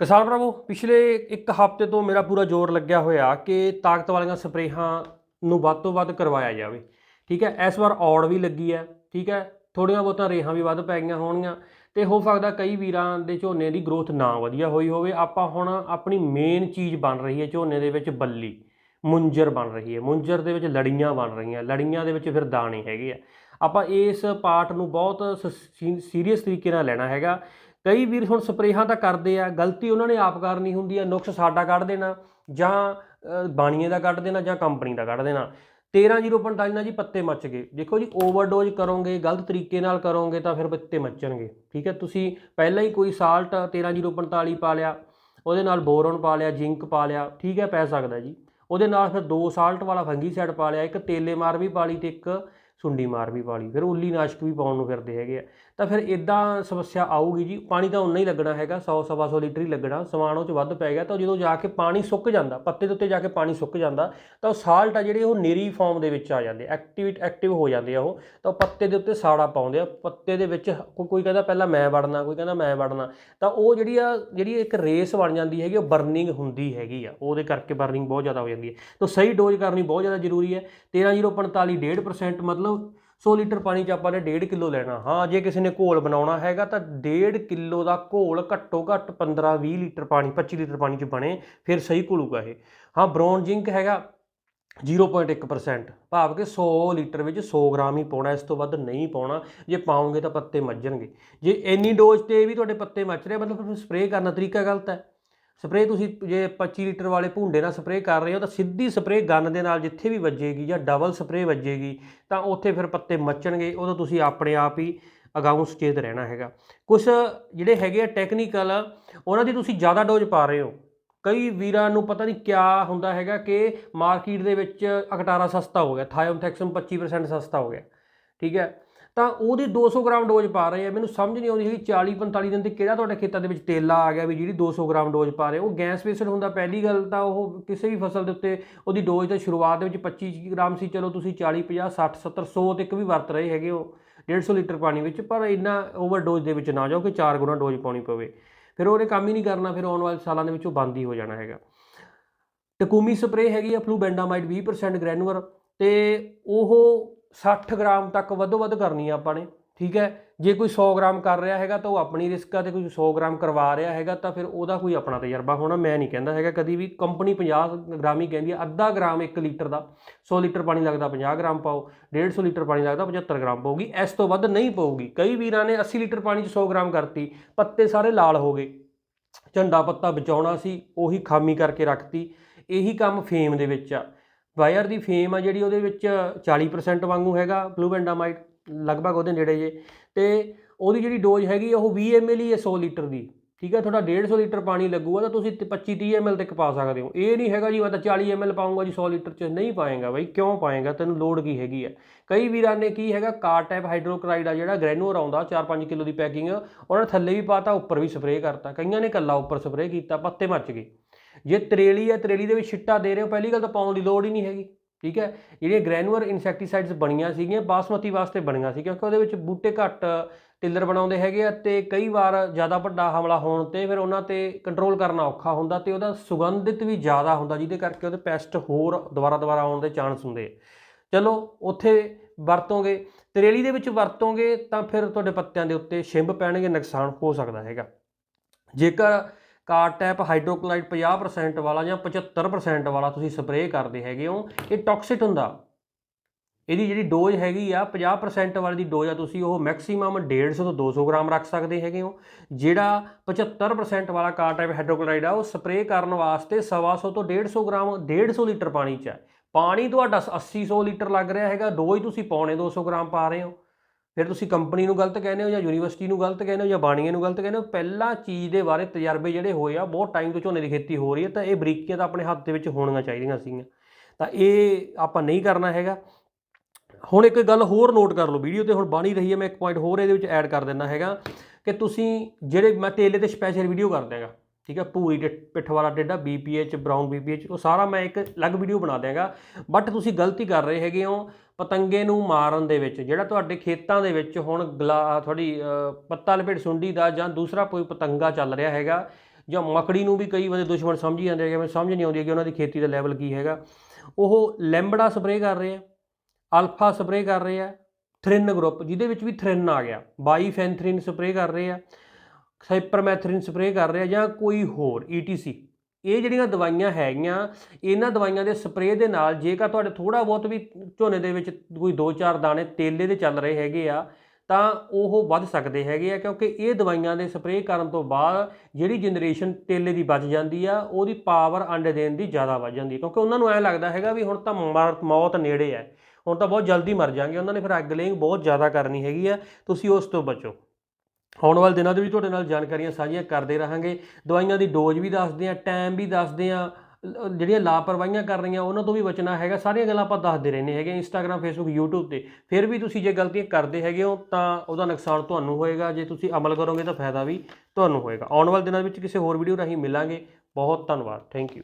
ਕਿਸਾਨ ਭਰਾਵੋ, ਪਿਛਲੇ ਇੱਕ ਹਫ਼ਤੇ ਤੋਂ ਮੇਰਾ ਪੂਰਾ ਜ਼ੋਰ ਲੱਗਿਆ ਹੋਇਆ ਕਿ ਤਾਕਤ ਵਾਲੀਆਂ ਸਪਰੇਹਾਂ ਨੂੰ ਵੱਧ ਤੋਂ ਵੱਧ ਕਰਵਾਇਆ ਜਾਵੇ। ਠੀਕ ਹੈ, ਇਸ ਵਾਰ ਔੜ ਵੀ ਲੱਗੀ ਹੈ, ਠੀਕ ਹੈ ਥੋੜੀਆਂ ਬਹੁਤਾਂ ਰੇਹਾਂ ਵੀ ਵੱਧ ਪੈ ਗਈਆਂ ਹੋਣਗੀਆਂ ਤੇ ਹੋ ਸਕਦਾ ਕਈ ਵੀਰਾਂ ਦੇ ਝੋਨੇ ਦੀ ਗਰੋਥ ਨਾ ਵਧੀਆ ਹੋਈ ਹੋਵੇ। ਆਪਾਂ ਹੁਣ ਆਪਣੀ ਮੇਨ ਚੀਜ਼ ਬਣ ਰਹੀ ਹੈ ਝੋਨੇ ਦੇ ਵਿੱਚ ਬੱਲੀ, ਮੁੰਜਰ ਬਣ ਰਹੀ ਹੈ। ਮੁੰਜਰ ਦੇ ਵਿੱਚ ਲੜੀਆਂ ਬਣ ਰਹੀਆਂ, ਲੜੀਆਂ ਦੇ ਵਿੱਚ ਫਿਰ ਦਾਣੇ ਹੈਗੇ ਆ। ਆਪਾਂ ਇਸ ਪਾਰਟ ਨੂੰ ਬਹੁਤ ਸੀਰੀਅਸ ਤਰੀਕੇ ਨਾਲ ਲੈਣਾ ਹੈਗਾ ਕਈ ਵੀਰ ਹੁਣ ਸਪਰੇਹਾਂ ਤਾਂ ਕਰਦੇ ਆ ਗਲਤੀ ਉਹਨਾਂ ਨੇ ਆਪ ਕਰਨੀ ਹੁੰਦੀ ਆ ਨੁਕਸ ਸਾਡਾ ਕੱਢ ਦੇਣਾ ਜਾਂ ਅ, ਬਾਣੀਏ ਦਾ ਕੱਢ ਦੇਣਾ ਜਾਂ ਕੰਪਨੀ ਦਾ ਕੱਢ ਦੇਣਾ। 13045 ਨਾਲ ਜੀ ਪੱਤੇ ਮੱਚ ਗਏ। ਦੇਖੋ ਜੀ ਓਵਰਡੋਜ਼ ਕਰੋਗੇ ਗਲਤ ਤਰੀਕੇ ਨਾਲ ਕਰੋਗੇ ਤਾਂ ਫਿਰ ਪੱਤੇ ਮੱਚਣਗੇ ਠੀਕ ਹੈ? ਤੁਸੀਂ ਪਹਿਲਾਂ ਹੀ ਕੋਈ ਸਾਲਟ 13045 ਪਾ ਲਿਆ ਉਹਦੇ ਨਾਲ ਬੋਰਨ ਪਾ ਲਿਆ ਜ਼ਿੰਕ ਪਾ ਲਿਆ ਠੀਕ ਹੈ? ਪੈ ਸਕਦਾ ਜੀ। ਉਹਦੇ ਨਾਲ ਫਿਰ ਦੋ ਸਾਲਟ ਵਾਲਾ ਫੰਗੀਸਾਈਡ ਪਾ ਲਿਆ ਇੱਕ ਤੇਲੇ ਮਾਰ ਵੀ ਪਾ ਲਈ ਤੇ ਇੱਕ ਸੁੰਡੀ ਮਾਰ ਵੀ ਪਾ ਲਈ, ਫਿਰ ਉੱਲੀ ਨਾਸ਼ਕ ਵੀ ਪਾਉਣ ਨੂੰ ਫਿਰਦੇ ਹੈਗੇ ਆ। ਤਾਂ ਫਿਰ ਇਦਾਂ ਸਮੱਸਿਆ ਆਊਗੀ ਜੀ, ਪਾਣੀ ਤਾਂ ਉਨਾ ਹੀ ਲੱਗਣਾ ਹੈਗਾ 100 ਸਵਾ ਸੌ ਲੀਟਰ ਹੀ ਲੱਗਣਾ ਸਮਾਨ ਉਹ ਚ ਵੱਧ ਪੈ ਗਿਆ, ਤਾਂ ਜਦੋਂ ਜਾ ਕੇ ਪਾਣੀ ਸੁੱਕ ਜਾਂਦਾ, ਪੱਤੇ ਦੇ ਉੱਤੇ ਜਾ ਕੇ ਪਾਣੀ ਸੁੱਕ ਜਾਂਦਾ, ਤਾਂ ਉਹ ਸਾਲਟ ਆ ਜਿਹੜੇ ਉਹ ਨੇਰੀ ਫਾਰਮ ਦੇ ਵਿੱਚ ਆ ਜਾਂਦੇ ਐਕਟਿਵ ਐਕਟਿਵ ਹੋ ਜਾਂਦੇ ਆ ਉਹ, ਤਾਂ ਉਹ ਪੱਤੇ ਦੇ ਉੱਤੇ ਸਾੜਾ ਪਾਉਂਦੇ ਆ, ਪੱਤੇ ਦੇ ਵਿੱਚ ਕੋ- ਕੋਈ ਕਹਿੰਦਾ ਪਹਿਲਾਂ ਮੈਂ ਵੜਨਾ, ਕੋਈ ਕਹਿੰਦਾ ਮੈਂ ਵੜਨਾ, ਤਾਂ ਉਹ ਜਿਹੜੀ ਆ, ਜਿਹੜੀ ਇੱਕ ਰੇਸ ਬਣ ਜਾਂਦੀ ਹੈਗੀ, ਉਹ ਬਰਨਿੰਗ ਹੁੰਦੀ ਹੈਗੀ ਆ, ਉਹਦੇ ਕਰਕੇ ਬਰਨਿੰਗ ਬਹੁਤ ਜ਼ਿਆਦਾ ਹੋ ਜਾਂਦੀ ਹੈ। ਤਾਂ ਸਹੀ ਡੋਜ਼ ਕਰਨੀ ਬਹੁਤ ਜ਼ਿਆਦਾ ਜ਼ਰੂਰੀ ਹੈ 13045 1.5% ਮਤਲਬ 100 ਲੀਟਰ ਪਾਣੀ 'ਚ ਆਪਾਂ ਨੇ 1.5 ਕਿਲੋ ਲੈਣਾ। ਹਾਂ, ਜੇ ਕਿਸੇ ਨੇ ਘੋਲ ਬਣਾਉਣਾ ਹੈਗਾ ਤਾਂ 1.5 ਕਿਲੋ ਦਾ ਘੋਲ ਘੱਟੋ ਘੱਟ 15-20 ਲੀਟਰ ਪਾਣੀ 25 ਲੀਟਰ ਪਾਣੀ 'ਚ ਬਣੇ, ਫਿਰ ਸਹੀ ਘੁਲੂਗਾ ਇਹ। ਹਾਂ, ਬ੍ਰੌਨ ਜ਼ਿੰਕ ਹੈਗਾ 0.1% ਭਾਵ ਕਿ 100 ਲੀਟਰ ਵਿੱਚ 100 ਗ੍ਰਾਮ ਹੀ ਪਾਉਣਾ, ਇਸ ਤੋਂ ਵੱਧ ਨਹੀਂ ਪਾਉਣਾ। ਜੇ ਪਾਉਂਗੇ ਤਾਂ ਪੱਤੇ ਮੱਜਣਗੇ। ਜੇ ਇੰਨੀ ਡੋਜ਼ ਤੇ ਵੀ ਤੁਹਾਡੇ ਪੱਤੇ ਮੱਚ ਰਹੇ, ਮਤਲਬ ਫਿਰ ਸਪਰੇਅ ਕਰਨ ਦਾ ਤਰੀਕਾ ਗਲਤ ਹੈ। ਸਪਰੇਅ ਤੁਸੀਂ ਜੇ 25 ਲੀਟਰ ਵਾਲੇ ਭੁੰਡੇ ਨਾਲ ਸਪਰੇਅ ਕਰ ਰਹੇ ਹੋ ਤਾਂ ਸਿੱਧੀ ਸਪਰੇਅ ਗਨ ਦੇ ਨਾਲ ਜਿੱਥੇ ਵੀ ਵੱਜੇਗੀ ਜਾਂ ਡਬਲ ਸਪਰੇਅ ਵੱਜੇਗੀ ਤਾਂ ਉੱਥੇ ਫਿਰ ਪੱਤੇ ਮੱਚਣਗੇ, ਉਦੋਂ ਤੁਸੀਂ ਆਪਣੇ ਆਪ ਹੀ ਅਗਾਊਂ ਸੁਚੇਤ ਰਹਿਣਾ ਹੈਗਾ। ਕੁਝ ਜਿਹੜੇ ਹੈਗੇ ਆ ਟੈਕਨੀਕਲ ਉਹਨਾਂ ਦੀ ਤੁਸੀਂ ਜ਼ਿਆਦਾ ਡੋਜ਼ ਪਾ ਰਹੇ ਹੋ। ਕਈ ਵੀਰਾਂ ਨੂੰ ਪਤਾ ਨਹੀਂ ਕਿਆ ਹੁੰਦਾ ਹੈਗਾ ਕਿ ਮਾਰਕੀਟ ਦੇ ਵਿੱਚ ਅਕਟਾਰਾ ਸਸਤਾ ਹੋ ਗਿਆ ਥਾਇਓਮਥੈਕਸਮ 25% ਸਸਤਾ ਹੋ ਗਿਆ, ਠੀਕ ਹੈ। ਤਾਂ ਉਹਦੀ 200 ਗ੍ਰਾਮ ਡੋਜ਼ ਪਾ ਰਹੇ ਆ। ਮੈਨੂੰ ਸਮਝ ਨਹੀਂ ਆਉਂਦੀ ਹੈਗੀ 40 45 ਦਿਨ ਤੇ ਕਿਹੜਾ ਤੁਹਾਡੇ ਖੇਤਾਂ ਦੇ ਵਿੱਚ ਤੇਲਾ ਆ ਗਿਆ ਵੀ ਜਿਹੜੀ 200 ਗ੍ਰਾਮ ਡੋਜ਼ ਪਾ ਰਹੇ ਉਹ ਗੈਸ ਬੇਸਡ ਹੁੰਦਾ, ਪਹਿਲੀ ਗੱਲ ਤਾਂ ਉਹ ਕਿਸੇ ਵੀ ਫਸਲ ਦੇ ਉੱਤੇ ਉਹਦੀ ਡੋਜ਼ ਤਾਂ ਸ਼ੁਰੂਆਤ ਦੇ ਵਿੱਚ 25 ਗ੍ਰਾਮ ਸੀ। ਚਲੋ ਤੁਸੀਂ 40 50 60 70 100 ਤੱਕ ਵੀ ਵਰਤ ਰਹੇ ਹੈਗੇ ਹੋ 150 ਲੀਟਰ ਪਾਣੀ ਵਿੱਚ, ਪਰ ਇੰਨਾ ਓਵਰਡੋਜ਼ ਦੇ ਵਿੱਚ ਨਾ ਜਾਓ ਕਿ 4 ਗੁਣਾ ਡੋਜ਼ ਪਾਉਣੀ ਪਵੇ। ਫਿਰ ਉਹਨੇ ਕੰਮ ਹੀ ਨਹੀਂ ਕਰਨਾ, ਫਿਰ ਆਉਣ ਵਾਲੇ ਸਾਲਾਂ ਦੇ ਵਿੱਚ ਉਹ ਬੰਦ ਹੀ ਹੋ ਜਾਣਾ ਹੈਗਾ। ਟਕੂਮੀ ਸਪਰੇਅ ਹੈਗੀ ਆ ਫਲੂਬੈਂਡਾਮਾਈਡ 20% ਗ੍ਰੈਨੂਲਰ ਤੇ ਉਹ 60 ਗ੍ਰਾਮ ਤੱਕ ਵੱਧੋ ਵੱਧ ਕਰਨੀ ਆ ਆਪਾਂ ਨੇ, ਠੀਕ ਹੈ? ਜੇ ਕੋਈ 100 ਗ੍ਰਾਮ ਕਰ ਰਿਹਾ ਹੈਗਾ ਤਾਂ ਉਹ ਆਪਣੀ ਰਿਸਕ ਆ, ਤੇ ਕੋਈ 100 ਗ੍ਰਾਮ ਕਰਵਾ ਰਿਹਾ ਹੈਗਾ ਤਾਂ ਫਿਰ ਉਹਦਾ ਕੋਈ ਆਪਣਾ ਤਜਰਬਾ ਹੋਣਾ, ਮੈਂ ਨਹੀਂ ਕਹਿੰਦਾ ਹੈਗਾ। ਕਦੀ ਵੀ ਕੰਪਨੀ 50 ਗ੍ਰਾਮ ਹੀ ਕਹਿੰਦੀ ਆ, ਅੱਧਾ ਗ੍ਰਾਮ 1 ਲੀਟਰ ਦਾ 100 ਲੀਟਰ ਪਾਣੀ ਲੱਗਦਾ 50 ਗ੍ਰਾਮ ਪਾਓ 150 ਲੀਟਰ ਪਾਣੀ ਲੱਗਦਾ 75 ਗ੍ਰਾਮ ਪਾਉਗੀ ਇਸ ਤੋਂ ਵੱਧ ਨਹੀਂ ਪਾਉਗੀ ਕਈ ਵੀਰਾਂ ਨੇ 80 ਲੀਟਰ ਪਾਣੀ 'ਚ 100 ਗ੍ਰਾਮ ਕਰਤੀ, ਪੱਤੇ ਸਾਰੇ ਲਾਲ ਹੋ ਗਏ। ਝੰਡਾ ਪੱਤਾ ਬਚਾਉਣਾ ਸੀ, ਉਹੀ ਖਾਮੀ ਕਰਕੇ ਰੱਖਤੀ, ਇਹੀ ਕੰਮ ਫੇਮ ਦੇ ਵਿੱਚ ਆ। ਵਾਇਰ ਦੀ ਫੇਮ ਆ ਜਿਹੜੀ ਉਹਦੇ ਵਿੱਚ 40% ਵਾਂਗੂ ਹੈਗਾ ਬਲੂਬੈਂਡਾਮਾਈਡ ਲਗਭਗ ਉਹਦੇ ਨੇੜੇ ਜੇ। ਤੇ ਉਹਦੀ ਜਿਹੜੀ ਡੋਜ਼ ਹੈਗੀ ਉਹ 20 ml ਹੀ ਹੈ 100 ਲੀਟਰ ਦੀ। ਠੀਕ ਹੈ ਤੁਹਾਡਾ 150 ਲੀਟਰ ਪਾਣੀ ਲੱਗੂਗਾ, ਤਾਂ ਤੁਸੀਂ 25 30 ml ਤੱਕ ਪਾ ਸਕਦੇ ਹੋ। ਇਹ ਨਹੀਂ ਹੈਗਾ ਜੀ, ਮੈਂ ਤਾਂ 40 ml ਪਾਉਂਗਾ ਜੀ 100 ਲੀਟਰ ਚ। ਨਹੀਂ ਪਾਏਗਾ ਬਾਈ, ਕਿਉਂ ਪਾਏਗਾ? ਤੈਨੂੰ ਲੋੜ ਕੀ ਹੈਗੀ ਆ? ਕਈ ਵੀਰਾਂ ਨੇ ਕੀ ਹੈਗਾ ਕਾਰ ਟਾਈਪ ਹਾਈਡਰੋਕਲਾਈਡ ਆ ਜਿਹੜਾ ਗ੍ਰੈਨੂਅਰ ਆਉਂਦਾ 4-5 ਕਿਲੋ ਦੀ ਪੈਕਿੰਗ ਉਹਨਾਂ ਨੇ ਥੱਲੇ ਵੀ ਪਾਤਾ, ਉੱਪਰ ਵੀ ਸਪਰੇਅ ਕਰਤਾ। ਕਈਆਂ ਨੇ ਕੱਲਾ ਉੱਪਰ ਸਪਰੇਅ ਕੀਤਾ, ਪੱਤੇ ਮੱਚ ਗਏ। ਜੇ ਤਰੇਲੀ ਹੈ, ਤਰੇਲੀ ਦੇ ਵਿੱਚ ਛਿੱਟਾ ਦੇ ਰਹੇ ਹੋ, ਪਹਿਲੀ ਗੱਲ ਤਾਂ ਪਾਉਣ ਦੀ ਲੋੜ ਹੀ ਨਹੀਂ ਹੈਗੀ, ਠੀਕ ਹੈ? ਜਿਹੜੀਆਂ ਗ੍ਰੈਨੂਅਰ ਇਨਸੈਕਟੀਸਾਈਡਸ ਬਣੀਆਂ ਸੀਗੀਆਂ, ਬਾਸਮਤੀ ਵਾਸਤੇ ਬਣੀਆਂ ਸੀ, ਕਿਉਂਕਿ ਉਹਦੇ ਵਿੱਚ ਬੂਟੇ ਘੱਟ ਟਿੱਲਰ ਬਣਾਉਂਦੇ ਹੈਗੇ ਆ ਤੇ ਕਈ ਵਾਰ ਜ਼ਿਆਦਾ ਵੱਡਾ ਹਮਲਾ ਹੋਣ ਤੇ ਫਿਰ ਉਹਨਾਂ ਤੇ ਕੰਟਰੋਲ ਕਰਨਾ ਔਖਾ ਹੁੰਦਾ ਤੇ ਉਹਦਾ ਸੁਗੰਧਿਤ ਵੀ ਜ਼ਿਆਦਾ ਹੁੰਦਾ, ਜਿਹਦੇ ਕਰਕੇ ਉਹਦੇ ਪੈਸਟ ਹੋਰ ਦੁਬਾਰਾ ਦੁਬਾਰਾ ਆਉਣ ਦੇ ਚਾਂਸ ਹੁੰਦੇ ਚਲੋ, ਉੱਥੇ ਵਰਤੋਂਗੇ, ਤਰੇਲੀ ਦੇ ਵਿੱਚ ਵਰਤੋਂਗੇ ਤਾਂ ਫਿਰ ਤੁਹਾਡੇ ਪੱਤਿਆਂ ਦੇ ਉੱਤੇ ਛਿੰਬ ਪੈਣਗੇ, ਨੁਕਸਾਨ ਹੋ ਸਕਦਾ ਹੈਗਾ। ਜੇਕਰ ਕਾਰ ਟੈਪ ਹਾਈਡਰੋਕਲਾਈਡ 50% ਵਾਲਾ ਜਾਂ 75% ਵਾਲਾ ਤੁਸੀਂ ਸਪਰੇਅ ਕਰਦੇ ਹੈਗੇ ਹੋ, ਇਹ ਟੌਕਸਿਕ ਹੁੰਦਾ। ਇਹਦੀ ਜਿਹੜੀ ਡੋਜ਼ ਹੈਗੀ ਆ 50% ਵਾਲੀ ਦੀ ਡੋਜ਼ ਆ, ਤੁਸੀਂ ਉਹ ਮੈਕਸਿਮਮ 150 ਤੋਂ 200 ਗ੍ਰਾਮ ਰੱਖ ਸਕਦੇ ਹੈਗੇ ਹੋ। ਜਿਹੜਾ 75% ਵਾਲਾ ਕਾਰ ਟਾਈਪ ਹਾਈਡਰੋਕਲਾਈਡ ਆ, ਉਹ ਸਪਰੇਅ ਕਰਨ ਵਾਸਤੇ 125 ਤੋਂ 150 ਗ੍ਰਾਮ 150 ਲੀਟਰ ਪਾਣੀ ਚ ਹੈ ਪਾਣੀ ਤੁਹਾਡਾ 80 100 ਲੀਟਰ ਲੱਗ ਰਿਹਾ ਹੈਗਾ ਡੋਜ਼ ਤੁਸੀਂ ਪੌਣੇ 200 ਗ੍ਰਾਮ ਪਾ ਰਹੇ ਹੋ। ਫਿਰ ਤੁਸੀਂ ਕੰਪਨੀ ਨੂੰ ਗਲਤ ਕਹਿੰਦੇ ਹੋ ਜਾਂ ਯੂਨੀਵਰਸਿਟੀ ਨੂੰ ਗਲਤ ਕਹਿੰਦੇ ਹੋ ਜਾਂ ਬਾਣੀਆਂ ਨੂੰ ਗਲਤ ਕਹਿੰਦੇ ਹੋ, ਪਹਿਲਾਂ ਚੀਜ਼ ਦੇ ਬਾਰੇ ਤਜਰਬੇ ਜਿਹੜੇ ਹੋਏ ਆ, ਬਹੁਤ ਟਾਈਮ ਤੋਂ ਝੋਨੇ ਦੀ ਖੇਤੀ ਹੋ ਰਹੀ ਹੈ, ਤਾਂ ਇਹ ਬਰੀਕੀਆਂ ਤਾਂ ਆਪਣੇ ਹੱਥ ਦੇ ਵਿੱਚ ਹੋਣੀਆਂ ਚਾਹੀਦੀਆਂ ਸੀਗੀਆਂ। ਤਾਂ ਇਹ ਆਪਾਂ ਨਹੀਂ ਕਰਨਾ ਹੈਗਾ। ਹੁਣ ਇੱਕ ਗੱਲ ਹੋਰ ਨੋਟ ਕਰ ਲਓ ਵੀਡੀਓ ਤੇ ਹੁਣ ਬਣ ਹੀ ਰਹੀ ਹੈ, ਮੈਂ ਇੱਕ ਪੁਆਇੰਟ ਹੋਰ ਇਹਦੇ ਵਿੱਚ ਐਡ ਕਰ ਦਿੰਦਾ ਹੈਗਾ ਕਿ ਤੁਸੀਂ ਜਿਹੜੇ ਮੈਂ ਤੇਲੇ ਤੇ ਸਪੈਸ਼ਲ ਵੀਡੀਓ ਕਰ ਦਿਆਂਗਾ ਠੀਕ ਹੈ ਪੂਰੀ ਟਿ- ਪਿੱਠ ਵਾਲਾ ਟੇਡਾ ਬੀਪੀਐਚ ਬ੍ਰਾਊਨ ਬੀਪੀਐਚ ਉਹ ਸਾਰਾ ਮੈਂ ਇੱਕ ਅਲੱਗ ਵੀਡੀਓ ਬਣਾ ਦਿਆਂਗਾ। ਬਟ ਤੁਸੀਂ ਗਲਤੀ ਕਰ ਰਹੇ ਹੈਗੇ ਹੋ ਪਤੰਗੇ ਨੂੰ ਮਾਰਨ ਦੇ ਵਿੱਚ, ਜਿਹੜਾ ਤੁਹਾਡੇ ਖੇਤਾਂ ਦੇ ਵਿੱਚ ਹੁਣ ਗਲਾ ਤੁਹਾਡੀ ਪੱਤਾ ਲਪੇਟ ਸੁੰਡੀ ਦਾ ਜਾਂ ਦੂਸਰਾ ਕੋਈ ਪਤੰਗਾ ਚੱਲ ਰਿਹਾ ਹੈਗਾ, ਜਾਂ ਮੱਕੜੀ ਨੂੰ ਵੀ ਕਈ ਵਾਰ ਦੁਸ਼ਮਣ ਸਮਝੀ ਜਾਂਦੇ ਹੈਗੇ, ਮੈਨੂੰ ਸਮਝ ਨਹੀਂ ਆਉਂਦੀ ਕਿ ਉਹਨਾਂ ਦੀ ਖੇਤੀ ਦਾ ਲੈਵਲ ਕੀ ਹੈਗਾ। ਉਹ ਲੈਂਬੜਾ ਸਪਰੇਅ ਕਰ ਰਹੇ ਆ, ਅਲਫਾ ਸਪਰੇਅ ਕਰ ਰਹੇ ਆ ਥ੍ਰਿਨ ਗਰੁੱਪ ਜਿਹਦੇ ਵਿੱਚ ਵੀ ਥ੍ਰਿਨ ਆ ਗਿਆ ਬਾਈਫੈਂਥ੍ਰਿਨ ਸਪਰੇਅ ਕਰ ਰਹੇ ਆ। ਸਾਈਪਰਮੈਥ੍ਰਿਨ ਸਪਰੇਅ ਕਰ ਰਿਹਾ ਜਾਂ ਕੋਈ ਹੋਰ ETC ਇਹ ਜਿਹੜੀਆਂ ਦਵਾਈਆਂ ਹੈਗੀਆਂ, ਇਹਨਾਂ ਦਵਾਈਆਂ ਦੇ ਸਪਰੇਅ ਦੇ ਨਾਲ ਜੇਕਰ ਤੁਹਾਡੇ ਥੋੜਾ ਬਹੁਤ ਵੀ ਝੋਨੇ ਦੇ ਵਿੱਚ ਕੋਈ 2-4 ਦਾਣੇ ਤੇਲੇ ਦੇ ਚੱਲ ਰਹੇ ਹੈਗੇ ਆ, ਤਾਂ ਉਹ ਵੱਧ ਸਕਦੇ ਹੈਗੇ ਆ, ਕਿਉਂਕਿ ਇਹ ਦਵਾਈਆਂ ਦੇ ਸਪਰੇਅ ਕਰਨ ਤੋਂ ਬਾਅਦ ਜਿਹੜੀ ਜਨਰੇਸ਼ਨ ਤੇਲੇ ਦੀ ਬਚ ਜਾਂਦੀ ਆ, ਉਹਦੀ ਪਾਵਰ ਅੰਡੇ ਦੇਣ ਦੀ ਜ਼ਿਆਦਾ ਵੱਧ ਜਾਂਦੀ ਕਿਉਂਕਿ ਉਹਨਾਂ ਨੂੰ ਐ ਲੱਗਦਾ ਹੈਗਾ ਵੀ ਹੁਣ ਤਾਂ ਮਰ- ਮੌਤ ਨੇੜੇ ਹੈ ਹੁਣ ਤਾਂ ਬਹੁਤ ਜਲਦੀ ਮਰ ਜਾਾਂਗੇ ਉਹਨਾਂ ਨੇ ਫਿਰ ਅੱਗ ਲੇਗ ਬਹੁਤ ਜ਼ਿਆਦਾ ਕਰਨੀ ਹੈਗੀ ਆ। ਤੁਸੀਂ ਉਸ ਤੋਂ ਬਚੋ। ਆਉਣ ਵਾਲੇ ਦਿਨਾਂ ਦੇ ਵਿੱਚ ਤੁਹਾਡੇ ਨਾਲ ਜਾਣਕਾਰੀਆਂ ਸਾਂਝੀਆਂ ਕਰਦੇ ਰਹਾਂਗੇ। ਦਵਾਈਆਂ ਦੀ ਡੋਜ਼ ਵੀ ਦੱਸਦੇ ਆ ਟਾਈਮ ਵੀ ਦੱਸਦੇ ਆ ਜਿਹੜੀਆਂ ਲਾਪਰਵਾਹੀਆਂ ਕਰ ਰਹੀਆਂ, ਉਹਨਾਂ ਤੋਂ ਵੀ ਬਚਣਾ ਹੈਗਾ। ਸਾਰੀਆਂ ਗੱਲਾਂ ਆਪਾਂ ਦੱਸਦੇ ਰਹਿੰਦੇ ਹੈਗੇ ਇੰਸਟਾਗ੍ਰam ਫੇਸਬੁੱਕ YouTube ਤੇ। ਫਿਰ ਵੀ ਤੁਸੀਂ ਜੇ ਗਲਤੀਆਂ ਕਰਦੇ ਹੈਗੇ ਹੋ, ਤਾਂ ਉਹਦਾ ਨੁਕਸਾਨ ਤੁਹਾਨੂੰ ਹੋਏਗਾ। ਜੇ ਤੁਸੀਂ ਅਮਲ ਕਰੋਗੇ ਤਾਂ ਫਾਇਦਾ ਵੀ ਤੁਹਾਨੂੰ ਹੋਏਗਾ। ਆਉਣ ਵਾਲੇ ਦਿਨਾਂ ਵਿੱਚ ਕਿਸੇ ਹੋਰ ਵੀਡੀਓ ਰਾਹੀਂ ਮਿਲਾਂਗੇ। ਬਹੁਤ ਧੰਨਵਾਦ। Thank you